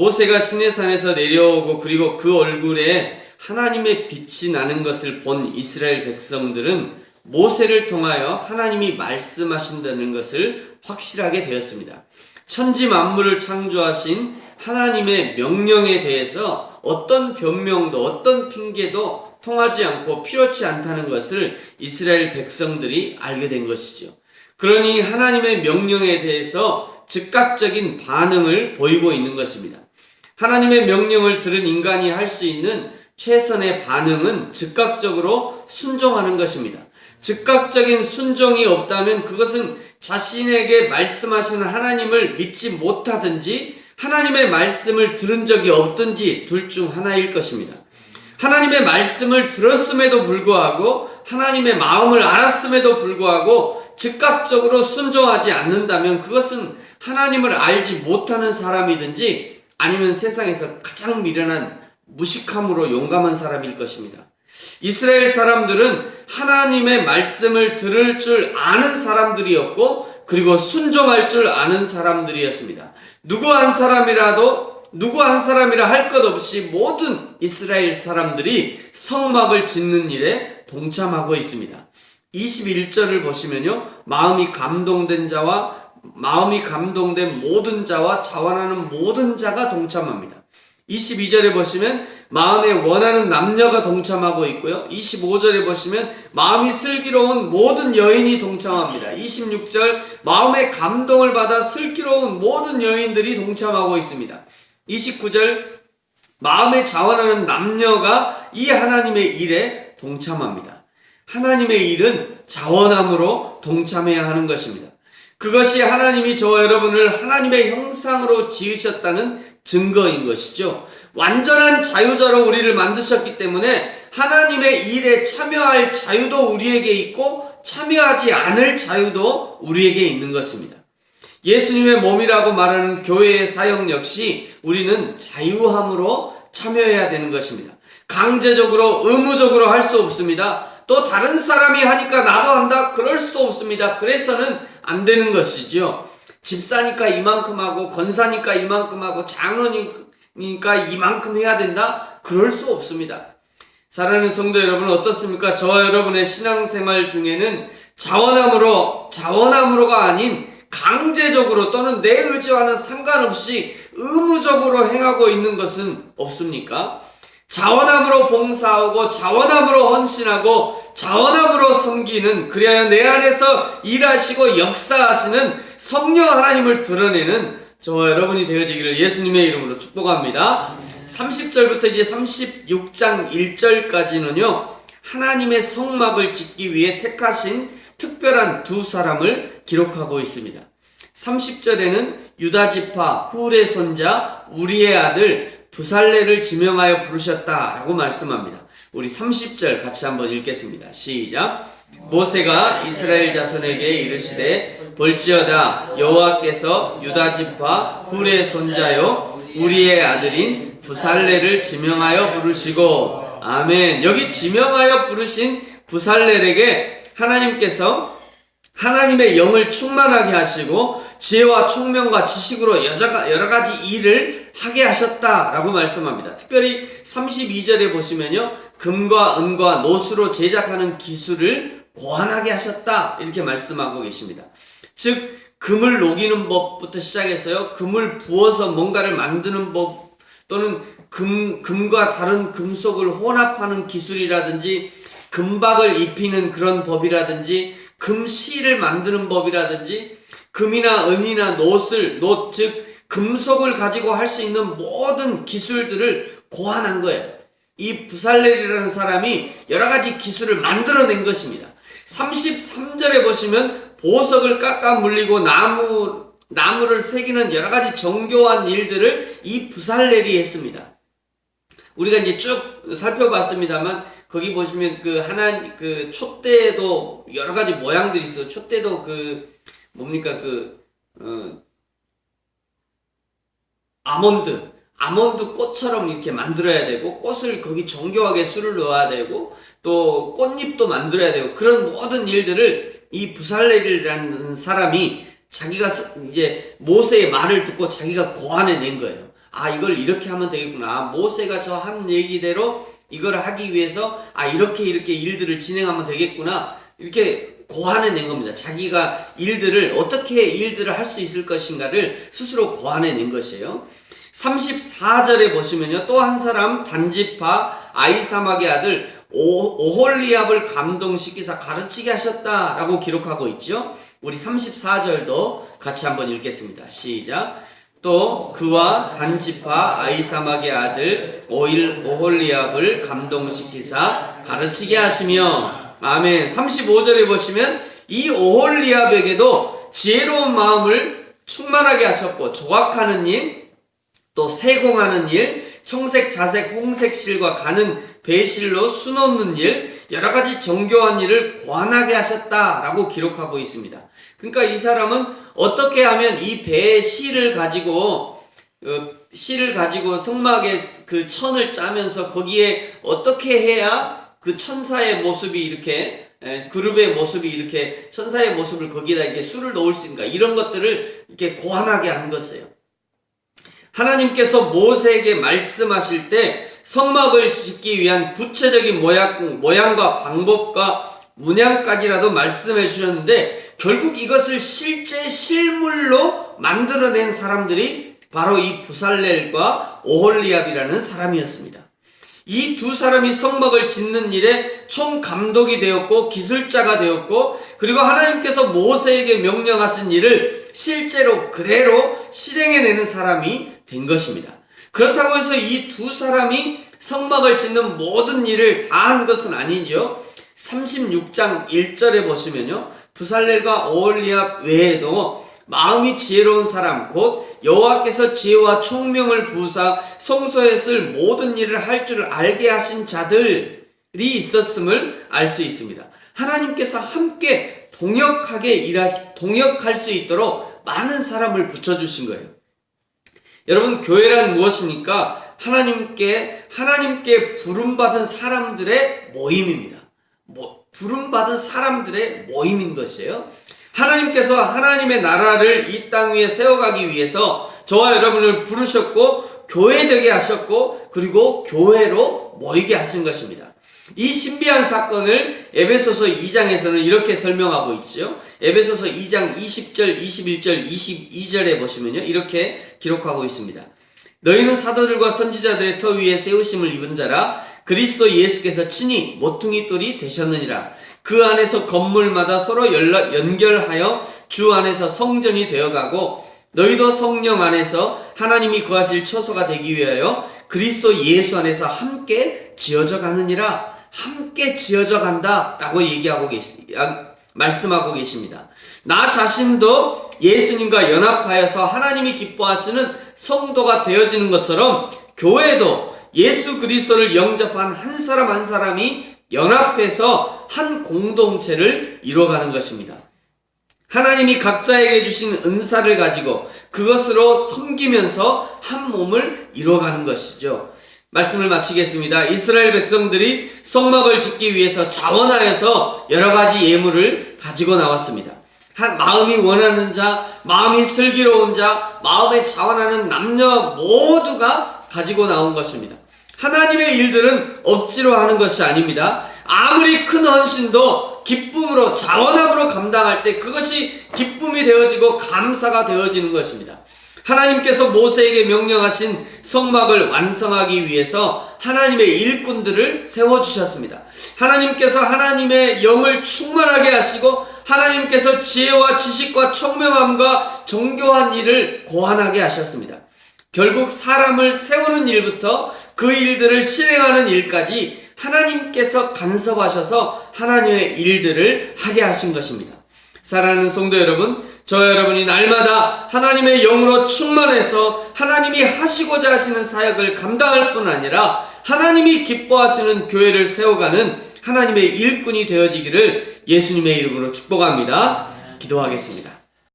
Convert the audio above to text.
모세가 시내산에서 내려오고 그리고 그 얼굴에 하나님의 빛이 나는 것을 본 이스라엘 백성들은 모세를 통하여 하나님이 말씀하신다는 것을 확실하게 되었습니다. 천지 만물을 창조하신 하나님의 명령에 대해서 어떤 변명도 어떤 핑계도 통하지 않고 필요치 않다는 것을 이스라엘 백성들이 알게 된 것이죠. 그러니 하나님의 명령에 대해서 즉각적인 반응을 보이고 있는 것입니다. 하나님의 명령을 들은 인간이 할 수 있는 최선의 반응은 즉각적으로 순종하는 것입니다. 즉각적인 순종이 없다면 그것은 자신에게 말씀하시는 하나님을 믿지 못하든지 하나님의 말씀을 들은 적이 없든지 둘 중 하나일 것입니다. 하나님의 말씀을 들었음에도 불구하고 하나님의 마음을 알았음에도 불구하고 즉각적으로 순종하지 않는다면 그것은 하나님을 알지 못하는 사람이든지 아니면 세상에서 가장 미련한 무식함으로 용감한 사람일 것입니다. 이스라엘 사람들은 하나님의 말씀을 들을 줄 아는 사람들이었고 그리고 순종할 줄 아는 사람들이었습니다. 누구 한 사람이라도 누구 한 사람이라 할 것 없이 모든 이스라엘 사람들이 성막을 짓는 일에 동참하고 있습니다. 21절을 보시면요. 마음이 감동된 자와 마음이 감동된 모든 자와 자원하는 모든 자가 동참합니다. 22절에 보시면 마음에 원하는 남녀가 동참하고 있고요. 25절에 보시면 마음이 슬기로운 모든 여인이 동참합니다. 26절 마음의 감동을 받아 슬기로운 모든 여인들이 동참하고 있습니다. 29절 마음에 자원하는 남녀가 이 하나님의 일에 동참합니다. 하나님의 일은 자원함으로 동참해야 하는 것입니다. 그것이 하나님이 저와 여러분을 하나님의 형상으로 지으셨다는 증거인 것이죠. 완전한 자유자로 우리를 만드셨기 때문에 하나님의 일에 참여할 자유도 우리에게 있고 참여하지 않을 자유도 우리에게 있는 것입니다. 예수님의 몸이라고 말하는 교회의 사역 역시 우리는 자유함으로 참여해야 되는 것입니다. 강제적으로 의무적으로 할 수 없습니다. 또 다른 사람이 하니까 나도 한다 그럴 수도 없습니다. 그래서는 안 되는 것이죠. 집사니까 이만큼 하고 건사니까 이만큼 하고 장언이니까 이만큼 해야 된다 그럴 수 없습니다. 사랑하는 성도 여러분 어떻습니까? 저와 여러분의 신앙생활 중에는 자원함으로 자원함으로가 아닌 강제적으로 또는 내 의지와는 상관없이 의무적으로 행하고 있는 것은 없습니까? 자원함으로 봉사하고 자원함으로 헌신하고 자원함으로 섬기는 그래야 내 안에서 일하시고 역사하시는 성령 하나님을 드러내는 저와 여러분이 되어지기를 예수님의 이름으로 축복합니다. 30절부터 이제 36장 1절까지는요. 하나님의 성막을 짓기 위해 택하신 특별한 두 사람을 기록하고 있습니다. 30절에는 유다 지파 후레 손자 우리의 아들 부살레를 지명하여 부르셨다라고 말씀합니다. 우리 30절 같이 한번 읽겠습니다. 시작. 모세가 이스라엘 자손에게 이르시되 볼지어다 여호와께서 유다 지파 후레 손자요 우리의 아들인 부살레를 지명하여 부르시고 아멘. 여기 지명하여 부르신 부살렐에게 하나님께서 하나님의 영을 충만하게 하시고 지혜와 총명과 지식으로 여러 가지 일을 하게 하셨다라고 말씀합니다. 특별히 32절에 보시면요. 금과 은과 노수로 제작하는 기술을 고안하게 하셨다. 이렇게 말씀하고 계십니다. 즉 금을 녹이는 법부터 시작해서요. 금을 부어서 뭔가를 만드는 법 또는 금, 금과 다른 금속을 혼합하는 기술이라든지 금박을 입히는 그런 법이라든지 금실을 만드는 법이라든지 금이나 은이나 노슬, 노, 즉 금속을 가지고 할 수 있는 모든 기술들을 고안한 거예요. 이 부살렐이라는 사람이 여러 가지 기술을 만들어낸 것입니다. 33절에 보시면 보석을 깎아 물리고 나무 나무를 새기는 여러 가지 정교한 일들을 이 부살렐이 했습니다. 우리가 이제 쭉 살펴봤습니다만 거기 보시면 그 하나 그 촛대도 여러 가지 모양들이 있어. 촛대도 그 뭡니까 그 어, 아몬드 아몬드 꽃처럼 이렇게 만들어야 되고 꽃을 거기 정교하게 술을 넣어야 되고 또 꽃잎도 만들어야 되고 그런 모든 일들을 이 부살렐이라는 사람이 자기가 이제 모세의 말을 듣고 자기가 고안해 낸 거예요. 아 이걸 이렇게 하면 되겠구나. 모세가 저 한 얘기대로 이걸 하기 위해서 아 이렇게 이렇게 일들을 진행하면 되겠구나. 이렇게 고안해낸 겁니다. 자기가 일들을 어떻게 일들을 할 수 있을 것인가를 스스로 고안해낸 것이에요. 34절에 보시면요. 또 한 사람 단지파 아이사막의 아들 오, 오홀리압을 감동시키사 가르치게 하셨다라고 기록하고 있죠. 우리 34절도 같이 한번 읽겠습니다. 시작. 또 그와 단지파 아이사막의 아들 오일, 오홀리압을 감동시키사 가르치게 하시며 아멘. 35절에 보시면 이 오홀리압에게도 지혜로운 마음을 충만하게 하셨고 조각하는 일, 또 세공하는 일, 청색, 자색, 홍색 실과 가는 배실로 수놓는 일, 여러 가지 정교한 일을 관하게 하셨다라고 기록하고 있습니다. 그러니까 이 사람은 어떻게 하면 이 배의 실을 가지고 어, 실을 가지고 성막에 그 천을 짜면서 거기에 어떻게 해야 그 천사의 모습이 이렇게 에, 그룹의 모습이 이렇게 천사의 모습을 거기다 이렇게 술을 넣을 수 있는가 이런 것들을 이렇게 고안하게 한 것이에요. 하나님께서 모세에게 말씀하실 때 성막을 짓기 위한 구체적인 모양, 모양과 방법과 문양까지라도 말씀해 주셨는데 결국 이것을 실제 실물로 만들어낸 사람들이 바로 이 부살렐과 오홀리압이라는 사람이었습니다. 이 두 사람이 성막을 짓는 일에 총 감독이 되었고 기술자가 되었고 그리고 하나님께서 모세에게 명령하신 일을 실제로 그대로 실행해내는 사람이 된 것입니다. 그렇다고 해서 이 두 사람이 성막을 짓는 모든 일을 다 한 것은 아니죠. 36장 1절에 보시면요. 부살렐과 오홀리압 외에도 마음이 지혜로운 사람 곧 여호와께서 지혜와 총명을 부사 성소에 쓸 모든 일을 할 줄 알게 하신 자들이 있었음을 알 수 있습니다. 하나님께서 함께 동역하게 일하 동역할 수 있도록 많은 사람을 붙여 주신 거예요. 여러분 교회란 무엇입니까? 하나님께 하나님께 부름 받은 사람들의 모임입니다. 뭐 부름 받은 사람들의 모임인 것이에요. 하나님께서 하나님의 나라를 이 땅 위에 세워가기 위해서 저와 여러분을 부르셨고 교회 되게 하셨고 그리고 교회로 모이게 하신 것입니다. 이 신비한 사건을 에베소서 2장에서는 이렇게 설명하고 있죠. 에베소서 2장 20절, 21절, 22절에 보시면요. 이렇게 기록하고 있습니다. 너희는 사도들과 선지자들의 터 위에 세우심을 입은 자라 그리스도 예수께서 친히 모퉁이 돌이 되셨느니라. 그 안에서 건물마다 서로 연락, 연결하여 주 안에서 성전이 되어가고 너희도 성령 안에서 하나님이 거하실 처소가 되기 위하여 그리스도 예수 안에서 함께 지어져 가느니라. 함께 지어져 간다라고 얘기하고 계시, 아, 말씀하고 계십니다. 나 자신도 예수님과 연합하여서 하나님이 기뻐하시는 성도가 되어지는 것처럼 교회도 예수 그리스도를 영접한 한 사람 한 사람이 연합해서 한 공동체를 이뤄가는 것입니다. 하나님이 각자에게 주신 은사를 가지고 그것으로 섬기면서 한 몸을 이뤄가는 것이죠. 말씀을 마치겠습니다. 이스라엘 백성들이 성막을 짓기 위해서 자원하여서 여러 가지 예물을 가지고 나왔습니다. 한 마음이 원하는 자, 마음이 슬기로운 자, 마음에 자원하는 남녀 모두가 가지고 나온 것입니다. 하나님의 일들은 억지로 하는 것이 아닙니다. 아무리 큰 헌신도 기쁨으로 자원함으로 감당할 때 그것이 기쁨이 되어지고 감사가 되어지는 것입니다. 하나님께서 모세에게 명령하신 성막을 완성하기 위해서 하나님의 일꾼들을 세워주셨습니다. 하나님께서 하나님의 영을 충만하게 하시고 하나님께서 지혜와 지식과 총명함과 정교한 일을 고안하게 하셨습니다. 결국 사람을 세우는 일부터 그 일들을 실행하는 일까지 하나님께서 간섭하셔서 하나님의 일들을 하게 하신 것입니다. 사랑하는 성도 여러분, 저 여러분이 날마다 하나님의 영으로 충만해서 하나님이 하시고자 하시는 사역을 감당할 뿐 아니라 하나님이 기뻐하시는 교회를 세워가는 하나님의 일꾼이 되어지기를 예수님의 이름으로 축복합니다. 기도하겠습니다.